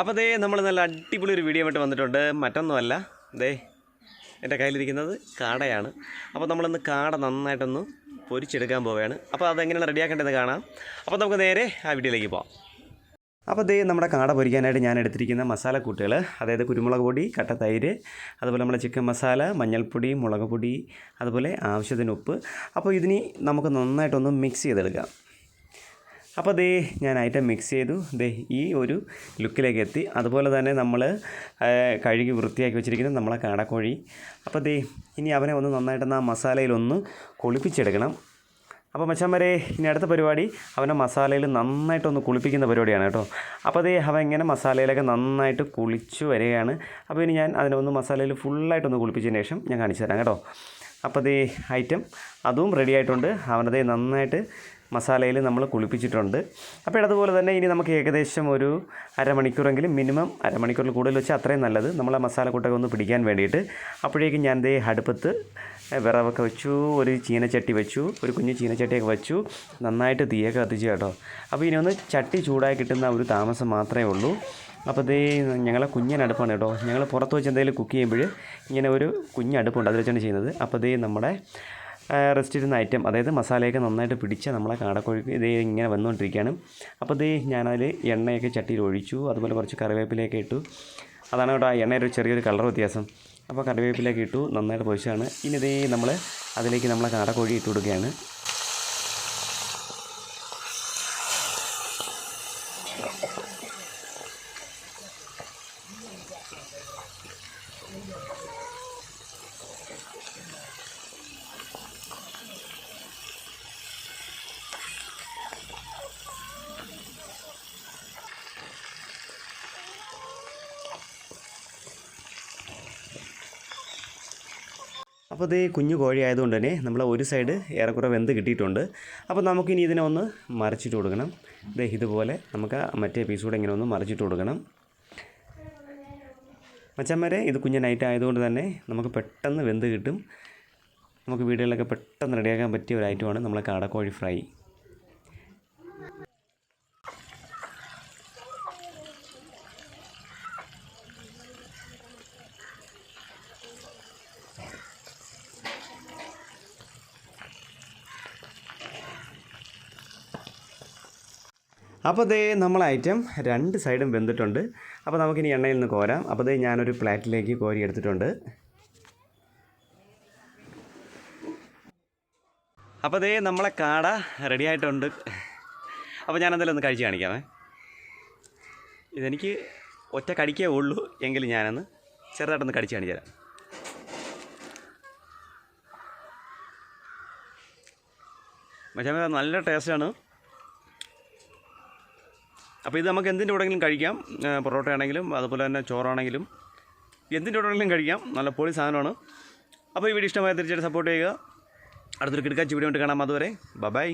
അപ്പോൾ ദേ നമ്മൾ നല്ല അടിപൊളി ഒരു വീഡിയോ ആയിട്ട് വന്നിട്ടുണ്ട്. മറ്റൊന്നുമല്ല ദേ എന്റെ കയ്യിലിരിക്കുന്നത് കാടയാണ്. അപ്പോൾ നമ്മളിന്ന് കാട നന്നായിട്ടൊന്ന് പൊരിച്ചെടുക്കാൻ പോവുകയാണ്. അപ്പോൾ അതെങ്ങനെയാണ് റെഡിയാക്കേണ്ടതെന്ന് കാണാം. അപ്പോൾ നമുക്ക് നേരെ ആ വീഡിയോയിലേക്ക് പോകാം അപ്പോൾ ദേ നമ്മുടെ കാട പൊരിക്കാനായിട്ട് ഞാൻ എടുത്തിരിക്കുന്ന മസാല മസാലക്കൂട്ടുകൾ അതായത് കുരുമുളക് പൊടി കട്ട തൈര് അതുപോലെ നമ്മുടെ ചിക്കൻ മസാല മഞ്ഞൾപ്പൊടി മുളക് പൊടി അതുപോലെ ആവശ്യത്തിന് ഉപ്പ്. അപ്പോൾ ഇതിനി നമുക്ക് നന്നായിട്ടൊന്ന് മിക്സ് ചെയ്തെടുക്കാം. അപ്പോൾ ദേ ഞാൻ ഐറ്റം മിക്സ് ചെയ്തു. ദേ ഈ ഒരു ലുക്കിലേക്ക് എത്തി. അതുപോലെ തന്നെ നമ്മൾ കഴുകി വൃത്തിയാക്കി വെച്ചിരിക്കുന്ന നമ്മളെ കാടക്കോഴി. അപ്പോൾ ദേ ഇനി അവനെ ഒന്ന് നന്നായിട്ടൊന്ന് ആ മസാലയിലൊന്ന് കുളിപ്പിച്ചെടുക്കണം. അപ്പോൾ മച്ചാന്മാരെ ഇനി അടുത്ത പരിപാടി അവനെ മസാലയിൽ നന്നായിട്ടൊന്ന് കുളിപ്പിക്കുന്ന പരിപാടിയാണ് കേട്ടോ. അപ്പോൾ അതേ അവൻ ഇങ്ങനെ മസാലയിലൊക്കെ നന്നായിട്ട് കുളിച്ചു വരികയാണ്. അപ്പോൾ ഇനി ഞാൻ അതിനെ ഒന്ന് മസാലയിൽ ഫുള്ളായിട്ടൊന്ന് കുളിപ്പിച്ചതിന് ശേഷം ഞാൻ കാണിച്ചു തരാം കേട്ടോ. അപ്പോൾ അതേ ഐറ്റം അതും റെഡി ആയിട്ടുണ്ട്. അവനതേ നന്നായിട്ട് മസാലയിൽ നമ്മൾ കുളിപ്പിച്ചിട്ടുണ്ട്. അപ്പോൾ അതുപോലെ തന്നെ ഇനി നമുക്ക് ഏകദേശം ഒരു അരമണിക്കൂറെങ്കിലും മിനിമം അരമണിക്കൂറിൽ കൂടുതൽ വെച്ചാൽ അത്രയും നല്ലത്. നമ്മൾ ആ മസാല കൂട്ടൊക്കെ ഒന്ന് പിടിക്കാൻ വേണ്ടിയിട്ട്. അപ്പോഴേക്കും ഞാൻ ദേ അടുപ്പത്ത് വിറവൊക്കെ വെച്ചു ഒരു ചീനച്ചട്ടി വെച്ചു ഒരു കുഞ്ഞു ചീനച്ചട്ടിയൊക്കെ വെച്ചു. നന്നായിട്ട് തീയൊക്കെ കത്തിച്ചു കേട്ടോ. അപ്പോൾ ഇനി ഒന്ന് ചട്ടി ചൂടായി കിട്ടുന്ന ഒരു താമസം മാത്രമേ ഉള്ളൂ. അപ്പോൾ ദേ ഞങ്ങളെ കുഞ്ഞിനടുപ്പാണ് കേട്ടോ. ഞങ്ങൾ പുറത്ത് വെച്ച് എന്തെങ്കിലും കുക്ക് ചെയ്യുമ്പോൾ ഇങ്ങനെ ഒരു കുഞ്ഞടുപ്പുണ്ട് അതിൽ വെച്ചാണ് ചെയ്യുന്നത്. അപ്പോൾ ദേ നമ്മുടെ റെസ്റ്റ് ഇരുന്ന ഐറ്റം അതായത് മസാലയൊക്കെ നന്നായിട്ട് പിടിച്ച നമ്മളെ കാടക്കോഴിക്ക് ഇതേ ഇങ്ങനെ വന്നുകൊണ്ടിരിക്കുകയാണ്. അപ്പോൾ ദേ ഞാനതിൽ എണ്ണയൊക്കെ ചട്ടിയിൽ ഒഴിച്ചു അതുപോലെ കുറച്ച് കറിവേപ്പിലയൊക്കെ ഇട്ടു. അതാണ് കേട്ടോ ആ എണ്ണയുടെ ഒരു ചെറിയൊരു കളർ വ്യത്യാസം. അപ്പോൾ കറിവേപ്പിലയൊക്കെ ഇട്ടു നന്നായിട്ട് പൊരിച്ചാണ് ഇനി ഇതേ നമ്മൾ അതിലേക്ക് നമ്മളെ കാടക്കോഴി ഇട്ട് കൊടുക്കുകയാണ്. അപ്പോൾ ഇത് കുഞ്ഞു കോഴി ആയതുകൊണ്ട് തന്നെ നമ്മൾ ഒരു സൈഡ് ഏറെക്കുറെ വെന്ത് കിട്ടിയിട്ടുണ്ട്. അപ്പോൾ നമുക്കിനി ഇതിനെ ഒന്ന് മറിച്ചിട്ട് കൊടുക്കണം. ഇതേ ഇതുപോലെ നമുക്ക് മറ്റേ പീസ് കൂടെ ഇങ്ങനെ ഒന്ന് മറിച്ചിട്ട് കൊടുക്കണം. മച്ചന്മാരെ ഇത് കുഞ്ഞ് നൈറ്റ് ആയതുകൊണ്ട് തന്നെ നമുക്ക് പെട്ടെന്ന് വെന്ത് കിട്ടും. നമുക്ക് വീടുകളിലൊക്കെ പെട്ടെന്ന് റെഡിയാക്കാൻ പറ്റിയ ഒരു ഐറ്റമാണ് നമ്മളെ കാടക്കോഴി ഫ്രൈ. അപ്പോൾ ദേ നമ്മൾ ഐറ്റം രണ്ട് സൈഡും വെന്തിട്ടുണ്ട്. അപ്പോൾ നമുക്കിനി എണ്ണയിൽ നിന്ന് കോരാം. അപ്പോൾ ദേ ഞാനൊരു പ്ലേറ്റിലേക്ക് കോരി എടുത്തിട്ടുണ്ട്. അപ്പോൾ ദേ നമ്മളെ കാട റെഡി ആയിട്ടുണ്ട്. അപ്പോൾ ഞാൻ എന്തായാലും ഒന്ന് കഴിച്ച് കാണിക്കാമേ. ഇതെനിക്ക് ഒറ്റ കടിക്കേ ഉള്ളൂ എങ്കിലും ഞാനൊന്ന് ചെറുതായിട്ടൊന്ന് കടിച്ച് കാണിച്ചു തരാം. മച്ചാമ നല്ല ടേസ്റ്റാണ് അപ്പോൾ ഇത് നമുക്ക് എന്തിന്റെ കൂടെങ്കിലും കഴിക്കാം. പൊറോട്ടയാണെങ്കിലും അതുപോലെ തന്നെ ചോറാണെങ്കിലും. എന്തിന്റെ കൂടെങ്കിലും കഴിക്കാം. നല്ല പൊളി സാധനമാണ്. അപ്പോൾ ഈ വീഡിയോ ഇഷ്ടമായ തീർച്ചയായിട്ടും സപ്പോർട്ട് ചെയ്യുക. അടുത്തൊരു കിടക്കാച്ച് വീഡിയോ കാണാം. അതുവരെ ബൈ